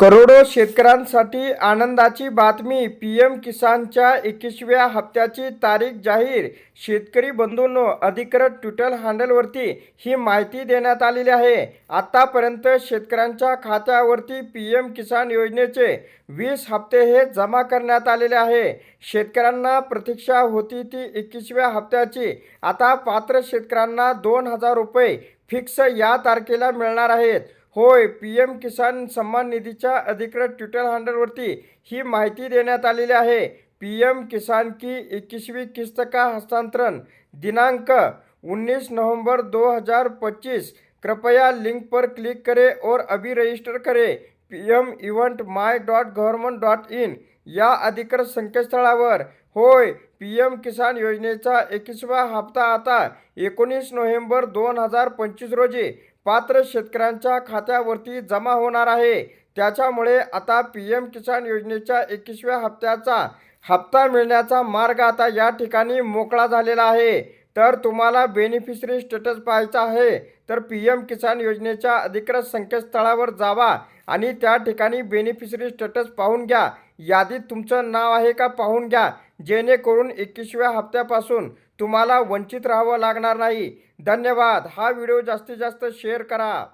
करोडो शेतकऱ्यांसाठी आनंदाची बातमी. पी एम किसानच्या एकवीसव्या हप्त्याची तारीख जाहीर. शेतकरी बंधूंनो अधिकृत ट्विटर हँडलवरती ही माहिती देण्यात आलेली आहे. आत्तापर्यंत शेतकऱ्यांच्या खात्यावरती पी एम किसान योजनेचे वीस हप्ते हे जमा करण्यात आलेले आहे. शेतकऱ्यांना प्रतीक्षा होती ती एकवीसव्या हप्त्याची. आता पात्र शेतकऱ्यांना दोन हजार रुपये फिक्स या तारखेला मिळणार आहेत. होय पी एम किसान सन्मान निधीच्या अधिकृत ट्विटर हँडलवरती ही माहिती देण्यात आलेली आहे. पी एम किसान की एकवीसवी किस्त का हस्तांतरण? दिनांक 19 नवंबर 2025 कृपया लिंक पर क्लिक करें और अभी रजिस्टर करें P M event my dot government dot in या अधिकृत संकेतस्थळावर. होय पी एम किसान योजनेचा एकवीसवा हप्ता आता एकोणीस नोव्हेंबर दोन हजार पंचवीस रोजी पात्र शेतकऱ्यांच्या खात्यावरती जमा होणार आहे. त्याच्यामुळे आता पी एम किसान योजनेच्या एकवीसव्या हप्त्याचा हप्ता मिळण्याचा मार्ग आता या ठिकाणी मोकळा झालेला आहे. तर तुम्हाला बेनिफिशरी स्टेटस पाहायचा आहे. तर पी एम किसान योजनेच्या अधिकृत संकेतस्थळावर जावा आणि त्या ठिकाणी बेनिफिशरी स्टेटस पाहून घ्या. यादीत तुमचं नाव आहे का पाहून घ्या. जेणेकरून एकवीसव्या हप्त्यापासून तुम्हाला वंचित राहावं लागणार नाही. धन्यवाद. हा व्हिडिओ जास्तीत जास्त शेअर करा.